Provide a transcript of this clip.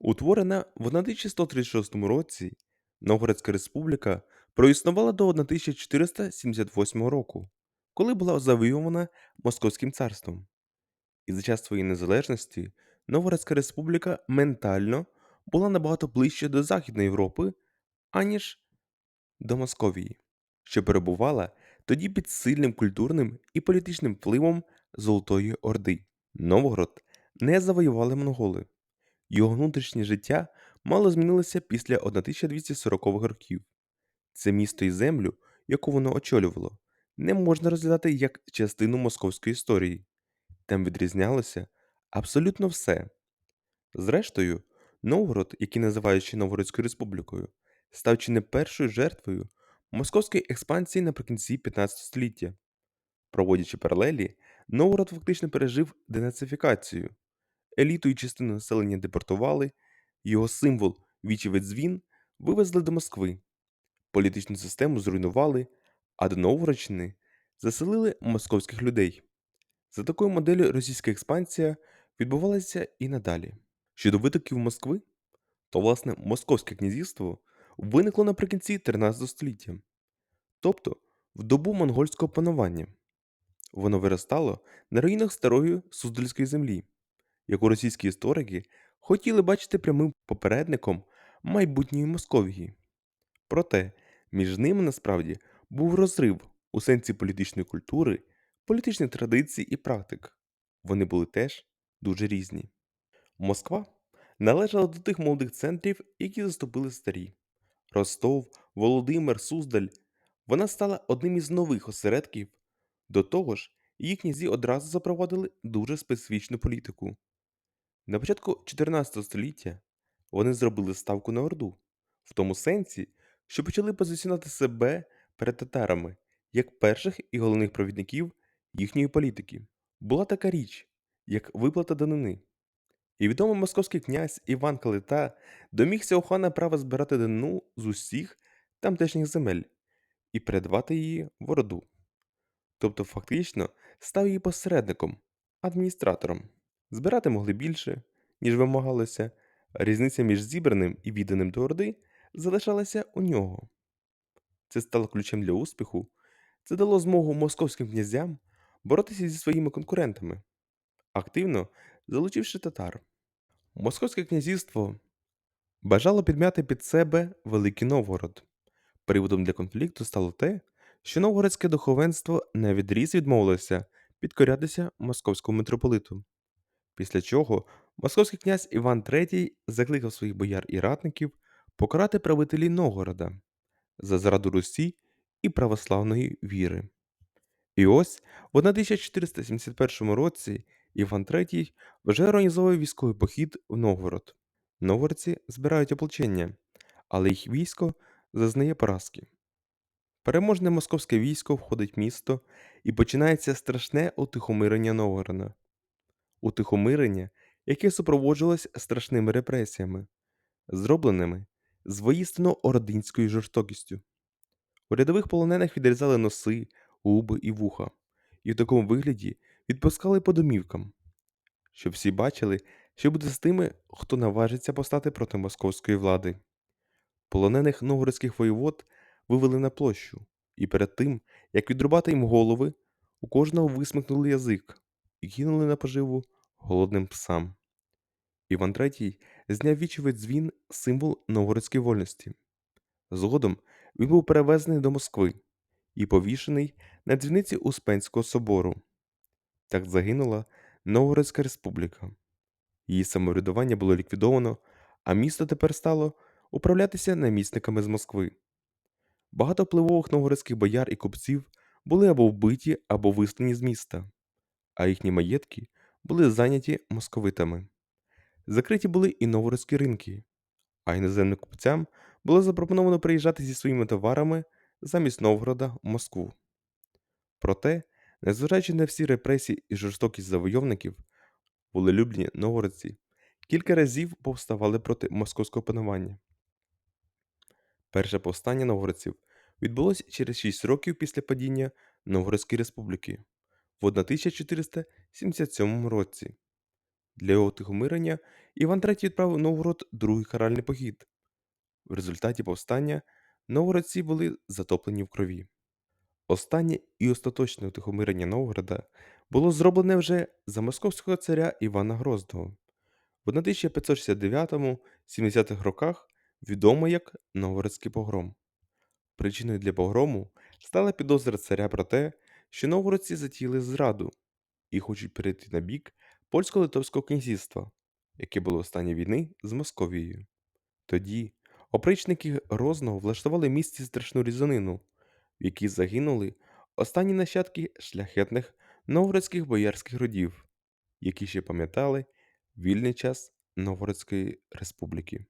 Утворена в 1136 році, Новгородська республіка проіснувала до 1478 року, коли була завойована Московським царством. І за час своєї незалежності Новгородська республіка ментально була набагато ближче до Західної Європи, аніж до Московії, що перебувала тоді під сильним культурним і політичним впливом Золотої Орди. Новгород не завоювали монголи. Його внутрішнє життя мало змінилося після 1240-х років. Це місто і землю, яку воно очолювало, не можна розглядати як частину московської історії. Там відрізнялося абсолютно все. Зрештою, Новгород, який називають ще Новгородською республікою, став чи не першою жертвою московської експансії наприкінці 15 століття. Проводячи паралелі, Новгород фактично пережив денацифікацію. Еліту і частину населення депортували, його символ вічевий дзвін вивезли до Москви, політичну систему зруйнували, а до Новгородщини заселили московських людей. За такою моделлю російська експансія відбувалася і надалі. Щодо витоків Москви, то власне Московське князівство виникло наприкінці 13 століття, тобто в добу монгольського панування. Воно виростало на руїнах старої Суздальської землі, яку російські історики хотіли бачити прямим попередником майбутньої Московії. Проте між ними насправді був розрив у сенсі політичної культури, політичних традицій і практик. Вони були теж дуже різні. Москва належала до тих молодих центрів, які заступили старі. Ростов, Володимир, Суздаль. Вона стала одним із нових осередків. До того ж, її князі одразу запровадили дуже специфічну політику. На початку 14 століття вони зробили ставку на Орду, в тому сенсі, що почали позиціонувати себе перед татарами як перших і головних провідників їхньої політики. Була така річ, як виплата данини. І відомий московський князь Іван Калита домігся у хана права збирати данину з усіх тамтешніх земель і передавати її в Орду. Тобто фактично став її посередником, адміністратором. Збирати могли більше, ніж вимагалося, різниця між зібраним і відданим до Орди залишалася у нього. Це стало ключем для успіху, це дало змогу московським князям боротися зі своїми конкурентами, активно залучивши татар. Московське князівство бажало підмяти під себе Великий Новгород. Приводом для конфлікту стало те, що новгородське духовенство на відріз відмовилося підкорятися московському митрополиту. Після чого московський князь Іван III закликав своїх бояр і ратників покарати правителі Новгорода за зраду Русі і православної віри. І ось в 1471 році Іван III вже організовує військовий похід в Новгород. Новгородці збирають ополчення, але їх військо зазнає поразки. Переможне московське військо входить в місто і починається страшне утихомирення Новгорода. Утихомирення, яке супроводжувалось страшними репресіями, зробленими з воїстину ординською жорстокістю. У рядових полонених відрізали носи, губи і вуха, і в такому вигляді відпускали по домівкам, щоб всі бачили, що буде з тими, хто наважиться постати проти московської влади. Полонених новгородських воєвод вивели на площу, і перед тим, як відрубати їм голови, у кожного висмикнули язик і кинули на поживу голодним псам. Іван III зняв вічовий дзвін символ новгородської вольності. Згодом він був перевезений до Москви і повішений на дзвіниці Успенського собору. Так загинула Новгородська республіка. Її самоврядування було ліквідовано, а місто тепер стало управлятися намісниками з Москви. Багато впливових новгородських бояр і купців були або вбиті, або вислані з міста, а їхні маєтки були зайняті московитами. Закриті були і новгородські ринки, а іноземним купцям було запропоновано приїжджати зі своїми товарами замість Новгорода в Москву. Проте, незважаючи на всі репресії і жорстокість завойовників, волелюбні новгородці кілька разів повставали проти московського панування. Перше повстання новгородців відбулося через 6 років після падіння Новгородської республіки в 1477 році. Для його утихомирення Іван III відправив Новгород другий каральний похід. В результаті повстання новгородці були затоплені в крові. Останнє і остаточне утихомирення Новгорода було зроблене вже за московського царя Івана Грозного в 1569-70-х роках відомо як Новгородський погром. Причиною для погрому стала підозра царя про те, що новгородці затіяли зраду і хочуть перейти на бік польсько-литовського князівства, яке було в стані війни з Московією. Тоді опричники Грозного влаштували в місті страшну різанину, в якій загинули останні нащадки шляхетних новгородських боярських родів, які ще пам'ятали вільний час Новгородської республіки.